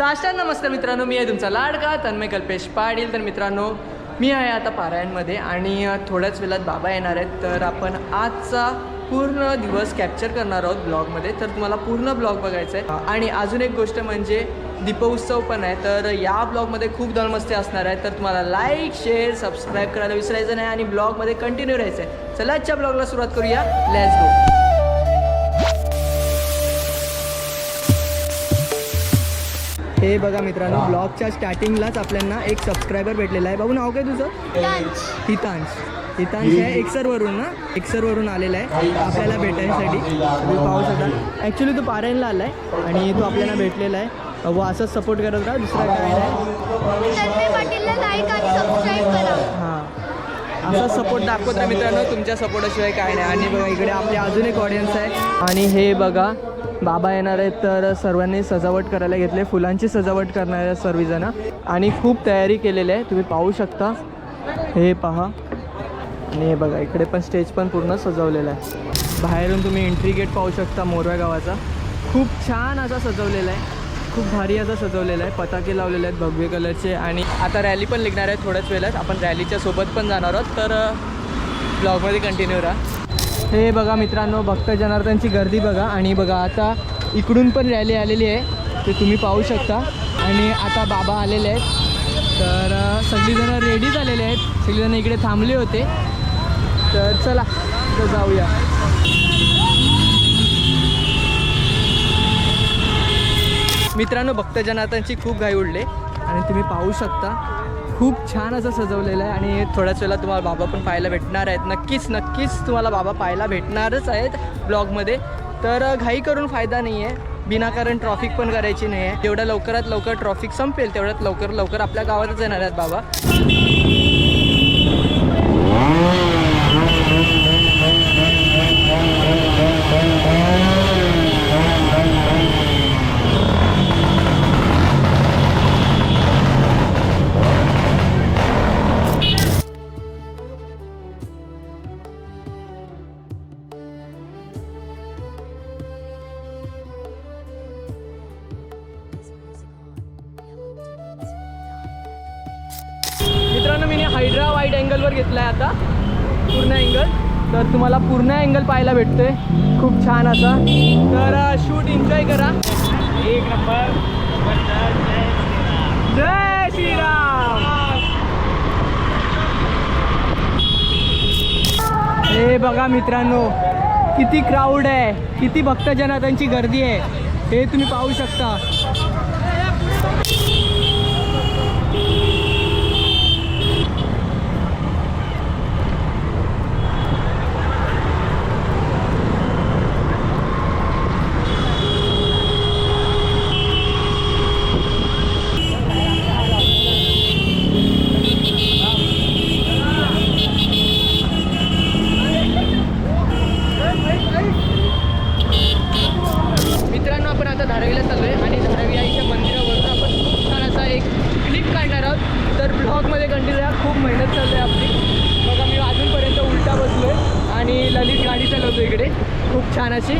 साष्टा नमस्कार मित्रांनो मी आहे तुमचा लाडका तन्मय कल्पेश पाटील. तर मित्रांनो मी आहे आता पारायणमध्ये आणि थोड्याच वेळात बाबा येणार आहेत. तर आपण आजचा पूर्ण दिवस कॅप्चर करणार आहोत ब्लॉगमध्ये. तर तुम्हाला पूर्ण ब्लॉग बघायचा आहे. आणि अजून एक गोष्ट म्हणजे दीपोत्सव पण आहे. तर या ब्लॉगमध्ये खूप दलमस्ती असणार आहे. तर तुम्हाला लाईक शेअर सबस्क्राईब करायला विसरायचं नाही आणि ब्लॉगमध्ये कंटिन्यू राहायचं आहे. चला आजच्या ब्लॉगला सुरुवात करूया. लेट्स गो हे बघा मित्रांनो ब्लॉगच्या स्टार्टिंगलाच आपल्याला एक सबस्क्रायबर भेटलेला आहे. भाऊ नाव काय तुझं? हितांश. हितांश. आहे एक्सरवरून ना एक्सरवरून आलेला आहे आपल्याला भेटायसाठी. तुम्ही पाहू शकता. ॲक्च्युली तो पारायणला आला आहे आणि तो आपल्याला भेटलेला आहे. व असंच सपोर्ट करत राहा दुसरा काय नाही. तन्मय पाटीलला लाईक आणि सबस्क्राईब करा. हां. असा सपोर्ट दाखवत मित्रांनो तुमच्या सपोर्टाशिवाय काय नाही. आणि बघा इकडे आपले अजून एक ऑडियन्स आहे. आणि हे बघा बाबा येणार आहेत तर सर्वांनी सजावट करायला घेतले. फुलांची सजावट करणार आहेत सर्वजणं. आणि खूप तयारी केलेली आहे. तुम्ही पाहू शकता. हे पहा. आणि हे बघा इकडे पण स्टेज पण पूर्ण सजवलेला आहे. बाहेरून तुम्ही एंट्री गेट पाहू शकता मोरव्या गावाचा. खूप छान असा सजवलेला आहे. खूप भारी असा सजवलेला आहे. पताके लावलेले आहेत भगवे कलरचे. आणि आता रॅली पण निघणार आहे थोड्याच वेळात. आपण रॅलीच्या सोबत पण जाणार आहोत. तर ब्लॉगमध्ये कंटिन्यू राहा. हे बघा मित्रांनो भक्त जनार्दनची गर्दी बघा. आणि बघा आता इकडून पण रॅली आलेली आहे. ते तुम्ही पाहू शकता. आणि आता बाबा आलेले आहेत. तर सगळीजणं रेडी झालेले आहेत. सगळीजणं इकडे थांबले होते. तर चला तर जाऊया. मित्रांनो भक्तजनाथांची खूप घाई उडले. आणि तुम्ही पाहू शकता. खूप छान असं सजवलेलं आहे आणि थोड्याच वेळेला तुम्हाला बाबा पण पाहायला भेटणार आहेत. नक्कीच नक्कीच तुम्हाला बाबा पाहायला भेटणारच आहेत ब्लॉगमध्ये. तर घाई करून फायदा नाही आहे बिनाकारण ट्रॉफिक पण करायची नाही आहे जेवढ्या लवकरात लवकर ट्रॉफिक संपेल तेवढ्यात लवकर लवकर आपल्या गावातच येणार आहेत बाबा. हायड्रा वाईड अँगलवर घेतला आहे आता. पूर्ण अँगल तर तुम्हाला पूर्ण अँगल पाहायला भेटतोय. खूप छान असा. तर शूट एन्जॉय करा. एक नंबर. जय श्रीराम. हे बघा मित्रांनो किती क्राऊड आहे. किती भक्तजनाथांची गर्दी आहे. हे तुम्ही पाहू शकता मित्रांनो आपण आता धारावीला चाललो आहे आणि धारावी आईच्या मंदिरावरून आपण खूप छान असा एक क्लिप काढणार आहोत तर ब्लॉगमध्ये कंटिन्यू राहा खूप मेहनत चालू आहे आपली बघा मी अजूनपर्यंत उलटा बसलो आहे आणि ललित गाडी चालवतो इकडे. खूप छान अशी.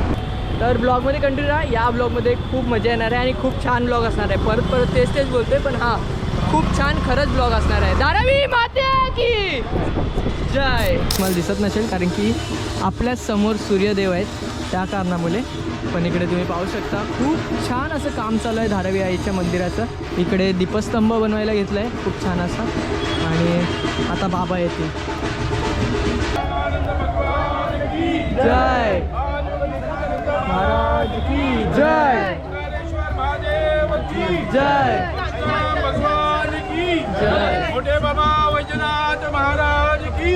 तर ब्लॉगमध्ये कंटिन्यू राहा. या ब्लॉगमध्ये खूप मजा येणार आहे आणि खूप छान ब्लॉग असणार आहे. परत परत तेच तेच बोलतोय पण हां खूप छान खरंच ब्लॉग असणार आहे. धारावी माते की! जय! मला दिसत नसेल कारण की आपल्यासमोर सूर्यदेव आहेत त्या कारणामुळे. पण इकडे तुम्ही पाहू शकता खूप छान असं काम चालू आहे धारावी आईच्या मंदिराचं. इकडे दीपस्तंभ बनवायला घेतलं आहे खूप छान असा. आणि आता बाबा येतील. जय। महाराज की जय। जय भगवान की जय। बाबा वैजनाथ महाराज की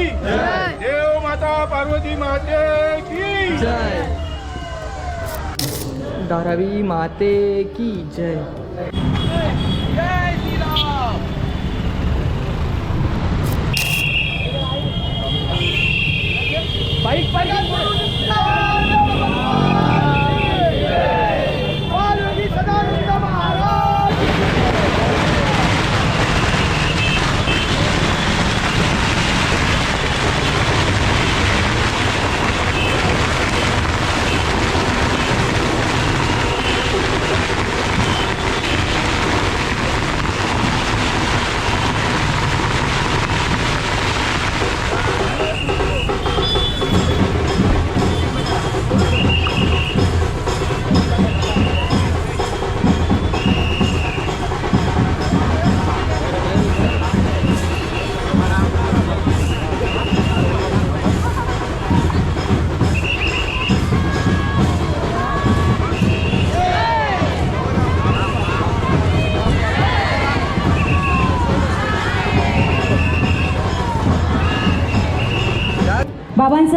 देव माता पार्वती माते की जय। धारावी माते की जय। जय श्रीराम बाईक पार्वती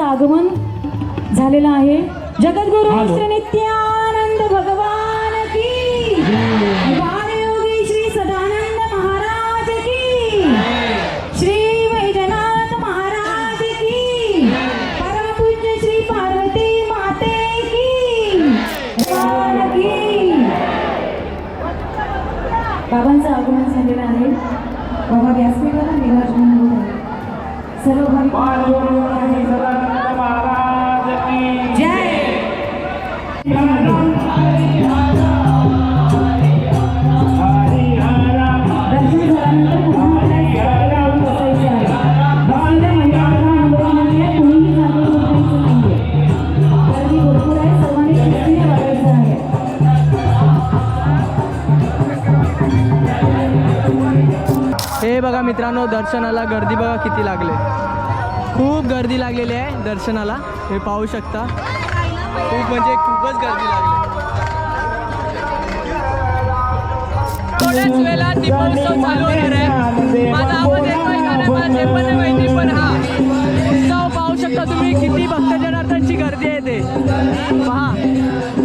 आगमन झालेलं आहे. जगद्गुरु श्री नित्यानंद भगवान की. बालयोगी श्री सदानंद महाराज की. श्री वैजनाथ महाराज की. परमपूज्य श्री पार्वती माते की. बाबांचं आगमन झालेलं आहे. बाबा व्यासपीठाला होत आहे सर्व भाविक बघा मित्रांनो दर्शनाला गर्दी बघा किती लागले. खूप गर्दी लागलेली आहे दर्शनाला हे पाहू शकता. खूप म्हणजे खूपच गर्दी लागली. थोड्याच वेळात दीपोत्सव चालू होणार आहे. माझा आवाज नाही पण माहिती पण हा. उत्सव पाहू शकता तुम्ही. किती भक्तजनार्दनची गर्दी आहे ते. पहा.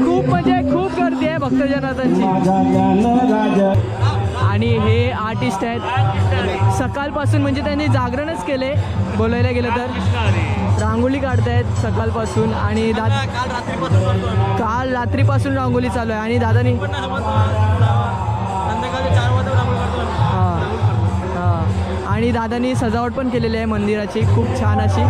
खूप म्हणजे खूप गर्दी आहे भक्तजनार्दनची. आणि हे आर्टिस्ट आहेत. सकाळपासून म्हणजे त्यांनी जागरणच केले बोलायला गेलं तर. रांगोळी काढतायत सकाळपासून आणि दादा काल रात्रीपासून रांगोळी चालू आहे. आणि दादानी आणि दादानी सजावट पण केलेली आहे मंदिराची. खूप छान अशी.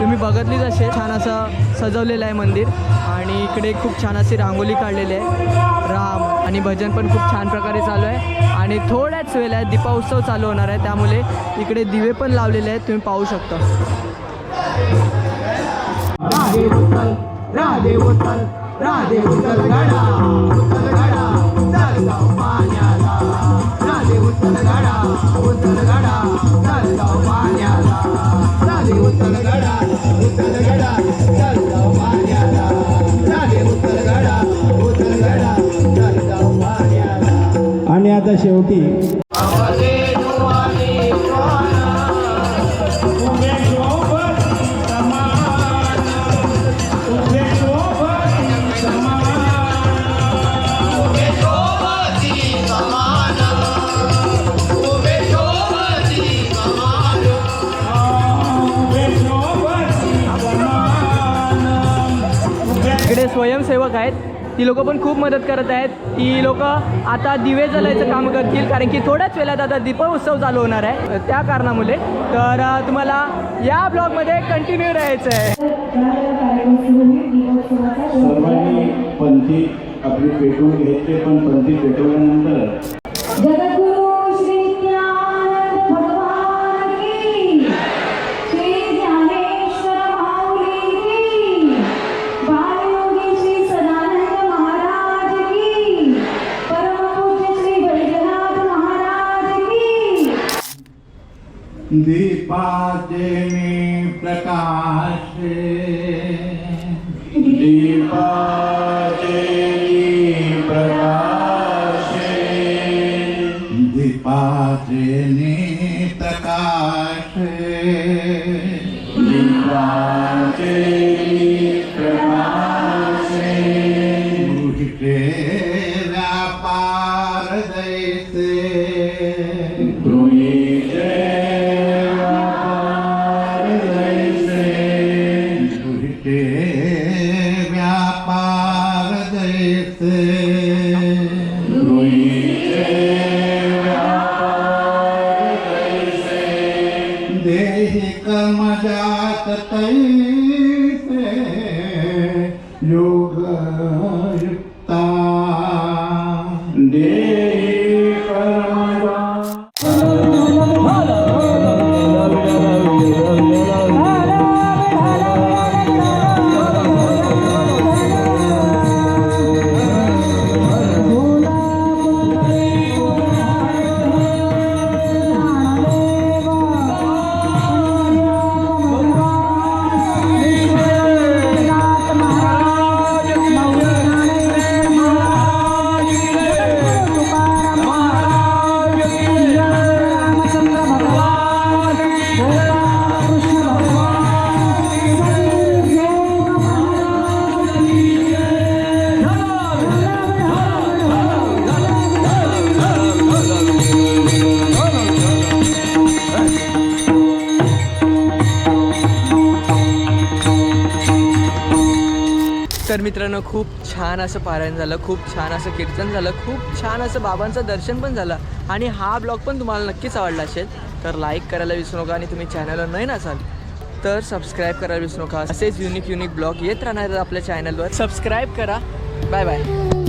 तुम्ही बघतलीच असे छान असं सजवलेलं आहे मंदिर. आणि इकडे खूप छान अशी रांगोळी काढलेली आहे. राम आणि भजन पण खूप छान प्रकारे चालू आहे. आणि थोड्याच वेळेला दीपोत्सव चालू होणार आहे. त्यामुळे इकडे दिवे पण लावलेले आहेत. तुम्ही पाहू शकता. उतल उतल पाण्याला उतल उतल पाण्याला उतल उतल पाण्याला आणि आता शेवटी स्वयंसेवक आहेत. ती लोकं पण खूप मदत करत आहेत. ती लोकं आता दिवे जलायचं काम करतील कारण की थोड्याच वेळात आता दीपोत्सव चालू होणार आहे. त्या कारणामुळे. तर तुम्हाला या ब्लॉगमध्ये कंटिन्यू राहायचं आहे. सर्वांनी पंथी आपली पेटवून घेतले पण पंथी पेटवल्यानंतर દીપાજની પ્રકાશે દીપાજની પ્રકાશે દીપાજની પ્રકાશે योगयुक्ता देहि तर मित्रांनो खूप छान असं पारायण झालं खूप छान असं कीर्तन झालं खूप छान असं बाबांचं दर्शन पण झालं. आणि हा ब्लॉग पण तुम्हाला नक्कीच आवडला असेल तर लाईक करायला विसरू नका आणि तुम्ही चॅनलवर नाही नसाल तर सबस्क्राईब करायला विसरू नका. असेच युनिक युनिक ब्लॉग येत राहणार आपल्या चॅनलवर सबस्क्राईब करा. Bye bye